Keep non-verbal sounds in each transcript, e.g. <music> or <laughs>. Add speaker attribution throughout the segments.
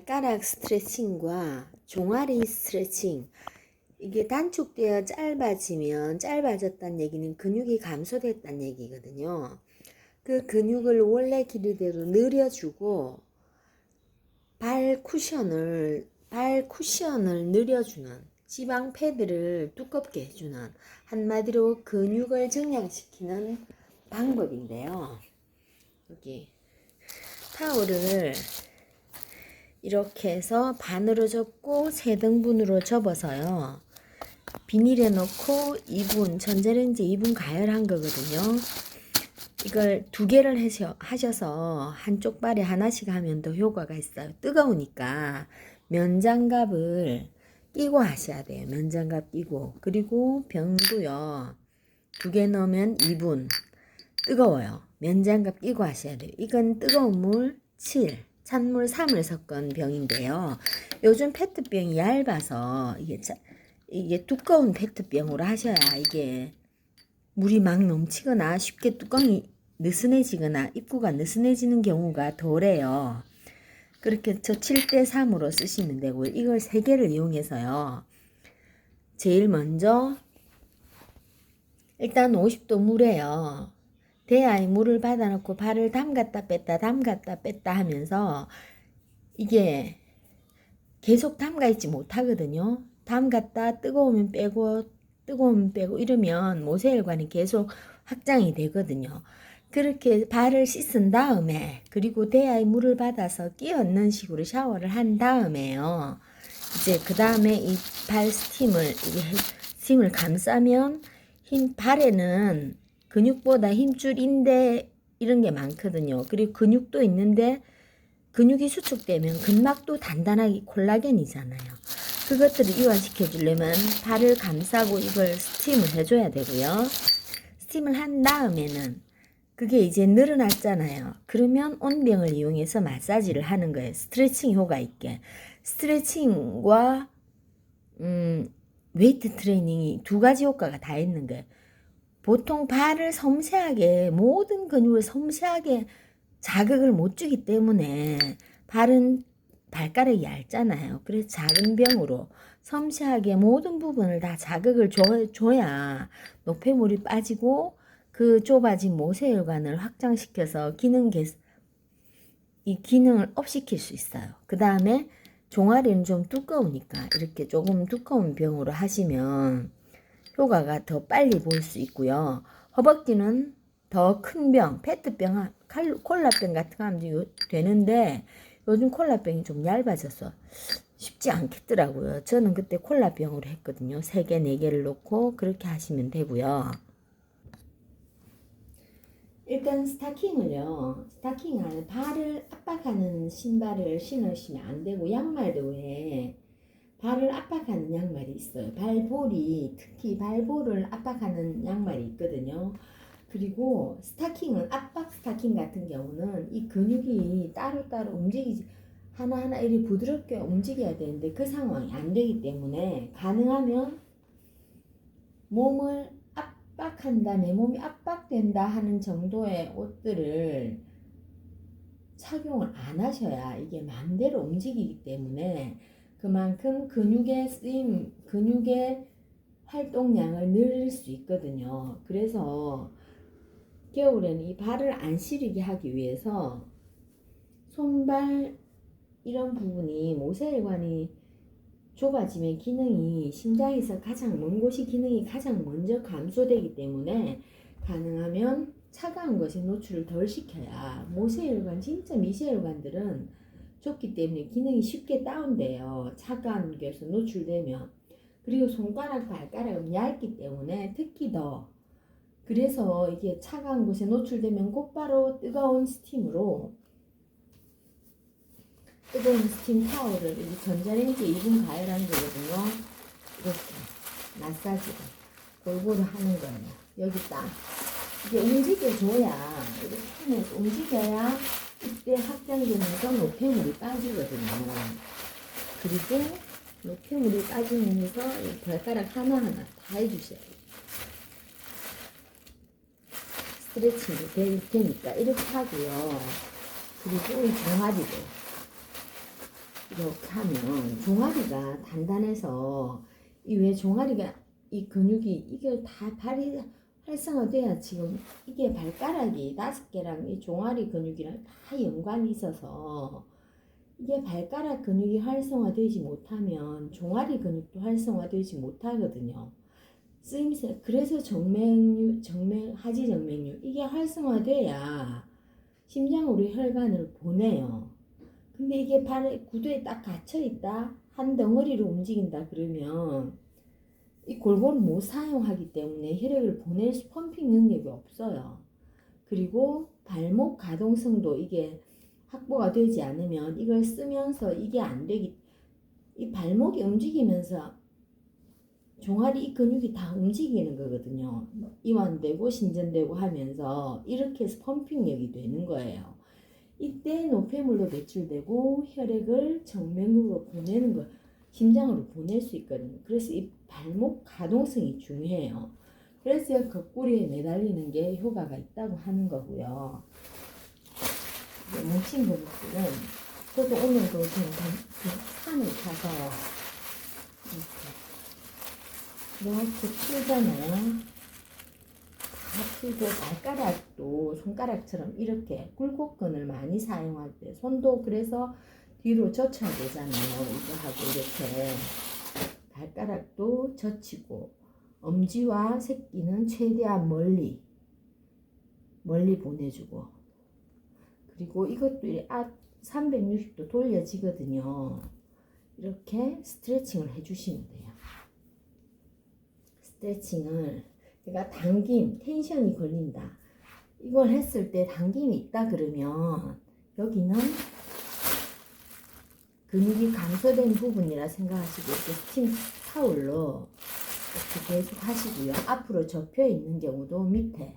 Speaker 1: 발가락 스트레칭과 종아리 스트레칭 이게 단축되어 짧아지면 짧아졌다는 얘기는 근육이 감소됐다는 얘기거든요. 그 근육을 원래 길이대로 늘려주고 발 쿠션을 발 쿠션을 늘려주는 지방 패드를 두껍게 해주는 한마디로 근육을 증량시키는 방법인데요. 여기 타올을 이렇게 해서 반으로 접고 세 등분으로 접어서요. 비닐에 넣고 2분 전자레인지 2분 가열한 거거든요. 이걸 두 개를 하셔, 하셔서 한쪽 발에 하나씩 하면 더 효과가 있어요. 뜨거우니까 면장갑을 끼고 하셔야 돼요. 면장갑 끼고 그리고 병도요. 두 개 넣으면 2분 뜨거워요. 면장갑 끼고 하셔야 돼요. 이건 뜨거운 물 7, 찬물 3을 섞은 병인데요. 요즘 페트병이 얇아서 이게 자, 이게 두꺼운 페트병으로 하셔야 이게 물이 막 넘치거나 쉽게 뚜껑이 느슨해지거나 입구가 느슨해지는 경우가 덜해요. 그렇게 저 7대 3으로 쓰시면 되고요. 이걸 세 개를 이용해서요. 제일 먼저 일단 50도 물에요. 대야에 물을 받아놓고 발을 담갔다 뺐다 담갔다 뺐다 하면서 이게 계속 담가 있지 못하거든요. 담갔다 뜨거우면 빼고 뜨거우면 빼고 이러면 모세혈관이 계속 확장이 되거든요. 그렇게 발을 씻은 다음에 그리고 대야에 물을 받아서 끼얹는 식으로 샤워를 한 다음에요. 이제 그 다음에 이 발 스팀을 이게 스팀을 감싸면 힘 발에는 근육보다 힘줄 인대 이런 게 많거든요. 그리고 근육도 있는데 근육이 수축되면 근막도 단단하게 콜라겐이잖아요. 그것들을 이완시켜 주려면 발을 감싸고 이걸 스팀을 해줘야 되고요. 스팀을 한 다음에는 그게 이제 늘어났잖아요. 그러면 온병을 이용해서 마사지를 하는 거예요. 스트레칭 효과 있게. 스트레칭과 음, 웨이트 트레이닝이 두 가지 효과가 다 있는 거예요. 보통 발을 섬세하게 모든 근육을 섬세하게 자극을 못 주기 때문에 발은 발가락이 얇잖아요. 그래서 작은 병으로 섬세하게 모든 부분을 다 자극을 줘, 줘야 노폐물이 빠지고 그 좁아진 모세혈관을 확장시켜서 기능 개, 이 기능을 업시킬 수 있어요. 그 다음에 종아리는 좀 두꺼우니까 이렇게 조금 두꺼운 병으로 하시면 효과가 더 빨리 볼 수 있고요. 허벅지는 더 큰 병, 페트병, 콜라병 같은 거 하면 되는데 요즘 콜라병이 좀 얇아져서 쉽지 않겠더라고요. 저는 그때 콜라병으로 했거든요. 3개, 4개를 놓고 그렇게 하시면 되고요. 일단 스타킹을요. 스타킹 안에 발을 압박하는 신발을 신으시면 안 되고 양말도 왜 발을 압박하는 양말이 있어요. 발볼이 특히 발볼을 압박하는 양말이 있거든요. 그리고 스타킹은 압박 스타킹 같은 경우는 이 근육이 따로따로 움직이지 하나하나 이리 부드럽게 움직여야 되는데 그 상황이 안 되기 때문에 가능하면 몸을 압박한다, 내 몸이 압박된다 하는 정도의 옷들을 착용을 안 하셔야 이게 마음대로 움직이기 때문에 그만큼 근육의 쓰임, 근육의 활동량을 늘릴 수 있거든요. 그래서 겨울에는 이 발을 안 시리게 하기 위해서 손발 이런 부분이 모세혈관이 좁아지면 기능이 심장에서 가장 먼 곳이 기능이 가장 먼저 감소되기 때문에 가능하면 차가운 것에 노출을 덜 시켜야 모세혈관 진짜 미세혈관들은 좁기 때문에 기능이 쉽게 다운돼요. 차가운 것에 노출되면 그리고 손가락 발가락은 얇기 때문에 특히 더 그래서 이게 차가운 곳에 노출되면 곧바로 뜨거운 스팀으로 뜨거운 스팀 타월을 이 전자레인지 2분 가열한 거거든요. 이렇게 마사지를 골고루 하는 거예요. 여기 딱 이게 움직여줘야 이렇게 하면서 움직여야 이때 확장되면서 노폐물이 빠지거든요. 그리고 노폐물이 빠지면서 이 발가락 하나하나 다 해주셔야 돼요. 스트레칭도 되, 되니까 이렇게 하고요. 그리고 이 종아리도 이렇게 하면 종아리가 단단해서 이 왜 종아리가 이 근육이 이게 다 발이 활성화돼야 지금 이게 발가락이 다섯 개랑 이 종아리 근육이랑 다 연관이 있어서 이게 발가락 근육이 활성화되지 못하면 종아리 근육도 활성화되지 못하거든요. 쓰임새 그래서 정맥류 정맥 하지 정맥류 이게 활성화돼야 심장으로 혈관을 보내요. 근데 이게 발 구두에 딱 갇혀 있다 한 덩어리로 움직인다 그러면 이 골고루 못 사용하기 때문에 혈액을 보낼 수 펌핑 능력이 없어요. 그리고 발목 가동성도 이게 확보가 되지 않으면 이걸 쓰면서 이게 안 되기 이 발목이 움직이면서 종아리 이 근육이 다 움직이는 거거든요. 이완되고 신전되고 하면서 이렇게 펌핑력이 되는 거예요. 이때 노폐물로 배출되고 혈액을 정맥으로 보내는 거, 심장으로 보낼 수 있거든요. 그래서 이 발목 가동성이 중요해요. 그래서 거꾸리에 매달리는 게 효과가 있다고 하는 거고요. 뭉친 근육들은 저도 오늘도 그 산을 타서 이렇게 이렇게 풀잖아요. 다 풀고 발가락도 손가락처럼 이렇게 굴곡근을 많이 사용할 때 손도 그래서 뒤로 젖혀야 되잖아요. 이거 하고 이렇게 발가락도 젖히고 엄지와 새끼는 최대한 멀리 멀리 보내주고 그리고 이것도 이앞 360도 돌려지거든요. 이렇게 스트레칭을 해주시면 돼요. 스트레칭을 그러니까 당김, 텐션이 걸린다. 이걸 했을 때 당김이 있다 그러면 여기는 근육이 감소된 부분이라 생각하시고 이렇게 스팀 타올로 이렇게 계속 하시고요. 앞으로 접혀 있는 경우도 밑에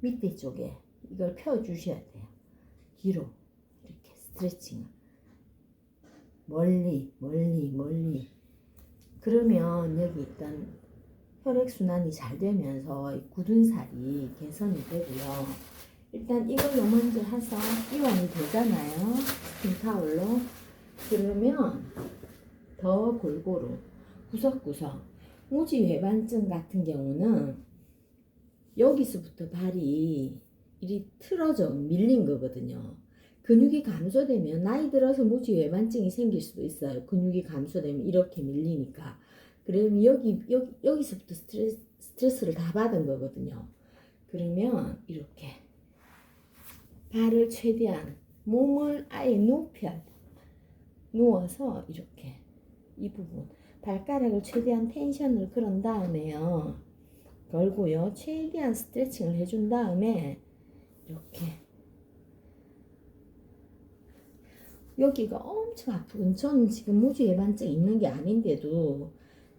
Speaker 1: 밑에 쪽에 이걸 펴 주셔야 돼요. 뒤로 이렇게 스트레칭을 멀리 멀리 멀리 그러면 여기 일단 혈액 순환이 잘 되면서 이 굳은 살이 개선이 되고요. 일단 이걸로 먼저 해서 이완이 되잖아요. 스팀 타올로 그러면 더 골고루 구석구석 무지 외반증 같은 경우는 여기서부터 발이 이리 틀어져 밀린 거거든요. 근육이 감소되면 나이 들어서 무지 외반증이 생길 수도 있어요. 근육이 감소되면 이렇게 밀리니까. 그러면 여기, 여기 여기서부터 스트레스, 스트레스를 다 받은 거거든요. 그러면 이렇게 발을 최대한 몸을 아예 눕혀야 돼. 누워서 이렇게 이 부분 발가락을 최대한 텐션을 걸은 다음에요. 걸고요. 최대한 스트레칭을 해준 다음에 이렇게 여기가 엄청 아프군. 저는 지금 무주 예반증 있는 게 아닌데도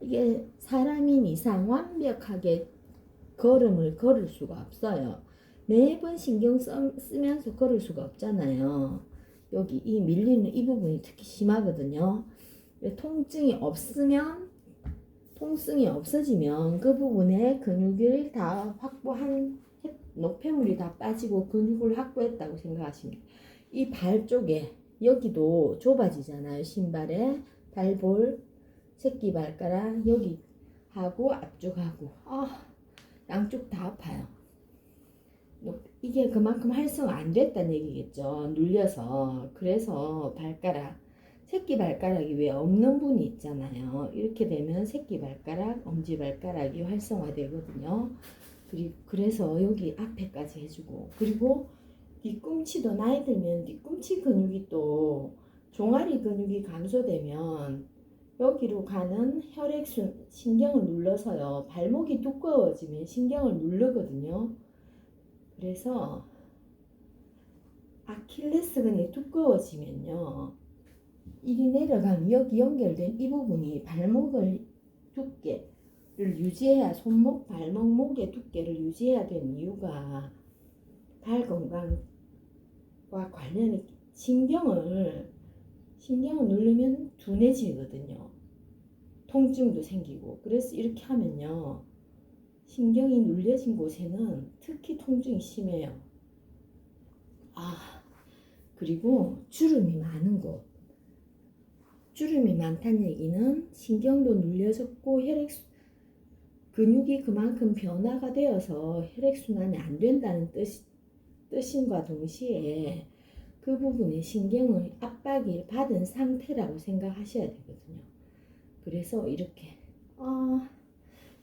Speaker 1: 이게 사람인 이상 완벽하게 걸음을 걸을 수가 없어요. 매번 신경 써, 쓰면서 걸을 수가 없잖아요. 여기 이 밀리는 이 부분이 특히 심하거든요. 통증이 없으면 통증이 없어지면 그 부분에 근육을 다 확보한 노폐물이 다 빠지고 근육을 확보했다고 생각하시면 이 발 쪽에 여기도 좁아지잖아요. 신발에 발볼 새끼 발가락 여기 하고 앞쪽하고 아 양쪽 다 아파요. 이게 그만큼 활성화 안 됐다는 얘기겠죠. 눌려서. 그래서 발가락, 새끼 발가락이 왜 없는 분이 있잖아요. 이렇게 되면 새끼 발가락, 엄지 발가락이 활성화 되거든요. 그리고 그래서 여기 앞에까지 해주고 그리고 뒤꿈치도 나이 들면 뒤꿈치 근육이 또 종아리 근육이 감소되면 여기로 가는 혈액순 신경을 눌러서요. 발목이 두꺼워지면 신경을 누르거든요. 그래서 아킬레스건이 두꺼워지면요. 이리 내려가면 여기 연결된 이 부분이 발목을 두께를 유지해야 손목, 발목, 목의 두께를 유지해야 되는 이유가 발 건강과 관련이 신경을 신경을 누르면 둔해지거든요. 통증도 생기고 그래서 이렇게 하면요. 신경이 눌려진 곳에는 특히 통증이 심해요. 아, 그리고 주름이 많은 곳. 주름이 많다는 얘기는 신경도 눌려졌고 혈액 근육이 그만큼 변화가 되어서 혈액 순환이 안 된다는 뜻 뜻임과 동시에 그 부분에 신경을 압박이 받은 상태라고 생각하셔야 되거든요. 그래서 이렇게 아,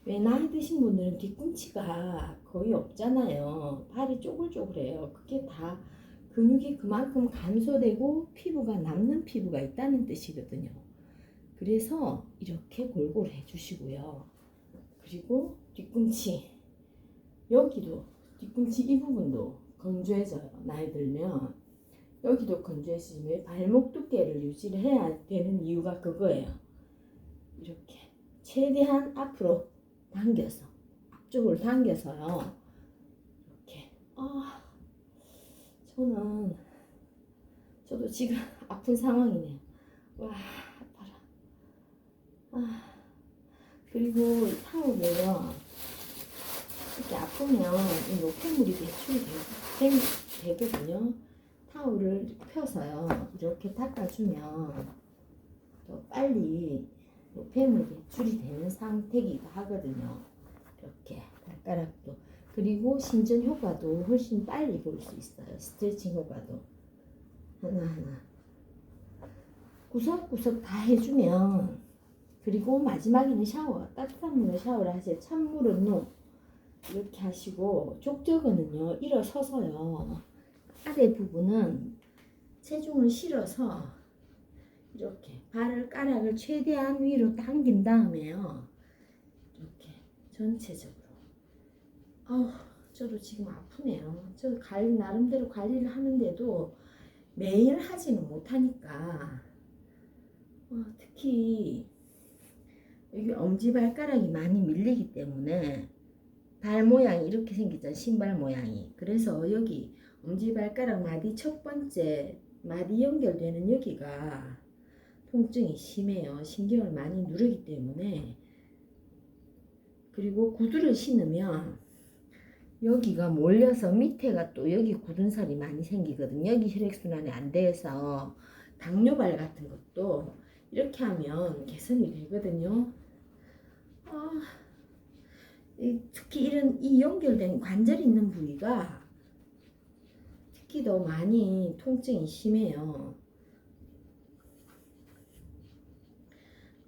Speaker 1: 왜 나이 드신 분들은 뒤꿈치가 거의 없잖아요. 발이 쪼글쪼글해요. 그게 다 근육이 그만큼 감소되고 피부가 남는 피부가 있다는 뜻이거든요. 그래서 이렇게 골고루 해주시고요. 그리고 뒤꿈치 여기도 뒤꿈치 이 부분도 건조해져요. 나이 들면 여기도 건조해지면 발목 두께를 유지를 해야 되는 이유가 그거예요. 이렇게 최대한 앞으로 당겨서 앞쪽으로 당겨서요. 이렇게 아 저는 저도 지금 <laughs> 아픈 상황이네요. 와 아파라. 아 그리고 이 타올을요 이렇게 아프면 이 노폐물이 배출이 되, 되, 되거든요. 타올을 펴서요 이렇게 닦아주면 더 빨리 노폐물 배출이 되는 상태이기도 하거든요. 이렇게 발가락도 그리고 신전 효과도 훨씬 빨리 볼 수 있어요. 스트레칭 효과도 하나하나 구석구석 다 해주면 그리고 마지막에는 샤워 따뜻한 물로 샤워를 하세요. 찬물은 노 이렇게 하시고 족저근은요 일어서서요 아래 부분은 체중을 실어서 이렇게 발가락을 최대한 위로 당긴 다음에요. 이렇게 전체적으로. 아우, 저도 지금 아프네요. 저 관리, 나름대로 관리를 하는데도 매일 하지는 못하니까. 어, 특히 여기 엄지발가락이 많이 밀리기 때문에 발 모양이 이렇게 생기죠. 신발 모양이. 그래서 여기 엄지발가락 마디 첫 번째 마디 연결되는 여기가 통증이 심해요. 신경을 많이 누르기 때문에. 그리고 구두를 신으면 여기가 몰려서 밑에가 또 여기 굳은 살이 많이 생기거든요. 여기 혈액순환이 안 돼서 당뇨발 같은 것도 이렇게 하면 개선이 되거든요. 아, 이- 특히 이런 이 연결된 관절 있는 부위가 특히 더 많이 통증이 심해요.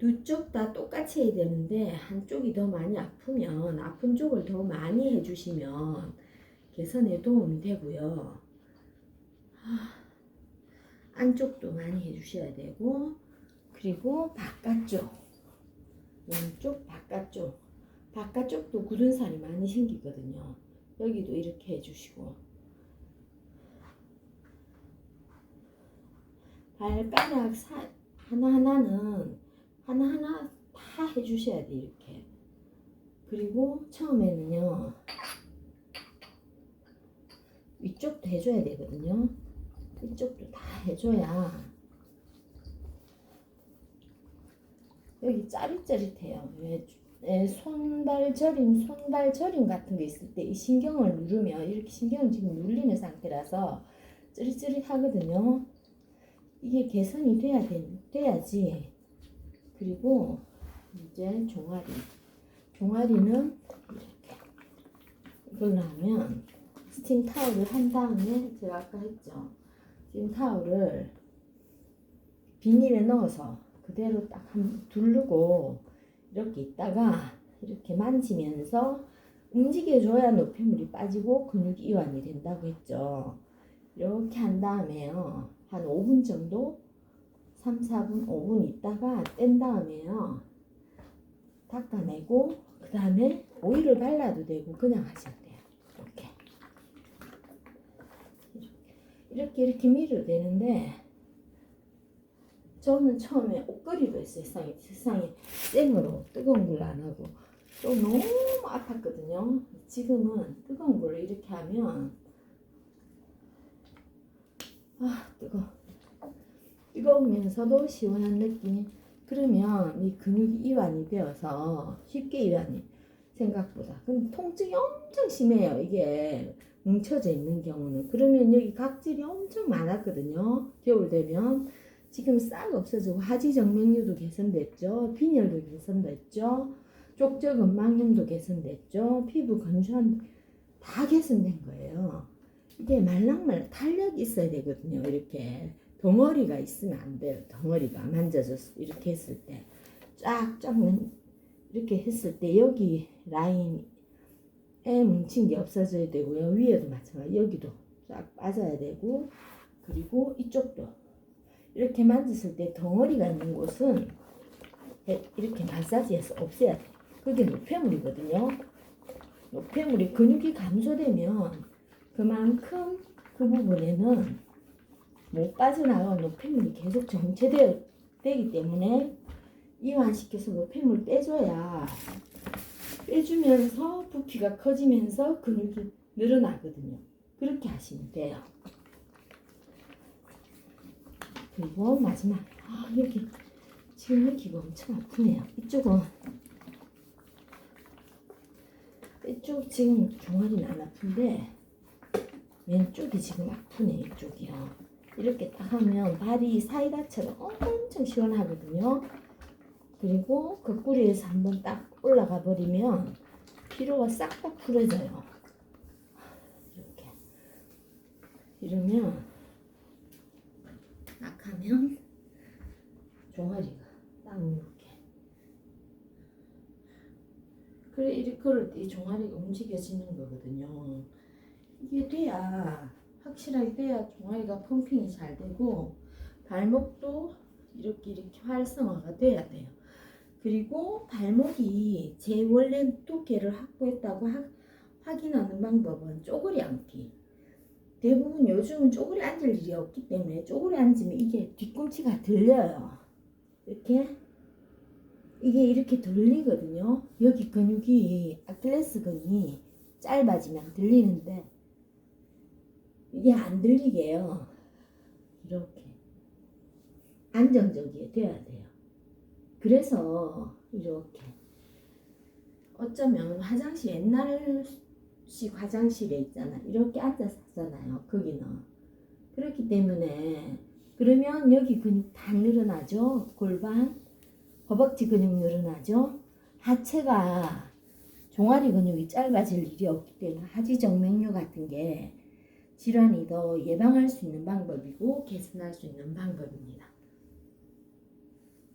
Speaker 1: 두 쪽 다 똑같이 해야 되는데 한쪽이 더 많이 아프면 아픈 쪽을 더 많이 해주시면 개선에 도움이 되고요. 아, 안쪽도 많이 해주셔야 되고 그리고 바깥쪽 왼쪽 바깥쪽 바깥쪽도 굳은 살이 많이 생기거든요. 여기도 이렇게 해주시고 발가락 사, 하나하나는 하나하나 다 해주셔야 돼 이렇게 그리고 처음에는요 위쪽도 해줘야 되거든요 이쪽도 다 해줘야 여기 짜릿짜릿해요 왜 예, 손발 저림, 손발 저림 같은 게 있을 때 이 신경을 누르면 이렇게 신경을 지금 눌리는 상태라서 찌릿찌릿하거든요. 이게 개선이 돼야 돼, 돼야지. 그리고 이제 종아리. 종아리는 이렇게 이걸로 하면 스팀 타올을 한 다음에 제가 아까 했죠. 스팀 타올을 비닐에 넣어서 그대로 딱 한 두르고 이렇게 있다가 이렇게 만지면서 움직여줘야 노폐물이 빠지고 근육이 이완이 된다고 했죠. 이렇게 한 다음에요. 한 5분 정도 3, 4분, 5분 있다가 뗀 다음에요. 닦아내고 그 다음에 오일을 발라도 되고 그냥 하셔도 돼요. 이렇게. 이렇게 이렇게 밀어도 되는데 저는 처음에 옷걸이로 했어요. 세상에, 세상에 생으로 뜨거운 걸로 안 하고 또 너무 아팠거든요. 지금은 뜨거운 걸로 이렇게 하면 아 뜨거 뜨거우면서도 시원한 느낌. 그러면 이 근육이 이완이 되어서 쉽게 이완이 생각보다. 그럼 통증이 엄청 심해요. 이게 뭉쳐져 있는 경우는. 그러면 여기 각질이 엄청 많았거든요. 겨울 되면 지금 싹 없어지고 하지 정맥류도 개선됐죠. 빈혈도 개선됐죠. 쪽저근 망염도 개선됐죠. 피부 건조한 다 개선된 거예요. 이게 말랑말랑 탄력이 있어야 되거든요. 이렇게 덩어리가 있으면 안 돼요. 덩어리가 만져서 이렇게 했을 때 쫙쫙 이렇게 했을 때 여기 라인에 뭉친 게 없어져야 되고요. 위에도 마찬가지 여기도 쫙 빠져야 되고 그리고 이쪽도 이렇게 만졌을 때 덩어리가 있는 곳은 이렇게 마사지해서 없애야 돼. 그게 노폐물이거든요. 노폐물이 근육이 감소되면 그만큼 그 부분에는 못 빠져나가는 노폐물이 계속 정체되기 때문에 이완시켜서 노폐물 빼줘야 빼주면서 부피가 커지면서 근육이 늘어나거든요. 그렇게 하시면 돼요. 그리고 마지막 아 여기 지금 여기가 엄청 아프네요. 이쪽은 이쪽 지금 종아리는 안 아픈데 왼쪽이 지금 아프네 이쪽이요. 이렇게 딱 하면 발이 사이다처럼 엄청 시원하거든요. 그리고 거꾸리에서 한번 딱 올라가 버리면 피로가 싹 다 풀어져요. 이렇게 이러면 딱 하면 종아리가 딱 이렇게 그래 이렇게 그럴 때이 종아리가 움직여지는 거거든요. 이게 돼야 확실하게 돼야 종아리가 펌핑이 잘 되고 발목도 이렇게 이렇게 활성화가 돼야 돼요. 그리고 발목이 제 원래 두께를 확보했다고 하- 확인하는 방법은 쪼그리 앉기. 대부분 요즘은 쪼그리 앉을 일이 없기 때문에 쪼그리 앉으면 이게 뒤꿈치가 들려요. 이렇게 이게 이렇게 들리거든요. 여기 근육이 아킬레스건이 짧아지면 들리는데 이게 안 들리게 해요. 이렇게 안정적이 돼야 돼요. 그래서 이렇게 어쩌면 화장실 옛날식 화장실에 있잖아. 이렇게 앉아서 하잖아요. 거기는 그렇기 때문에 그러면 여기 근육 다 늘어나죠. 골반, 허벅지 근육 늘어나죠. 하체가 종아리 근육이 짧아질 일이 없기 때문에 하지정맥류 같은 게 질환이 더 예방할 수 있는 방법이고 개선할 수 있는 방법입니다.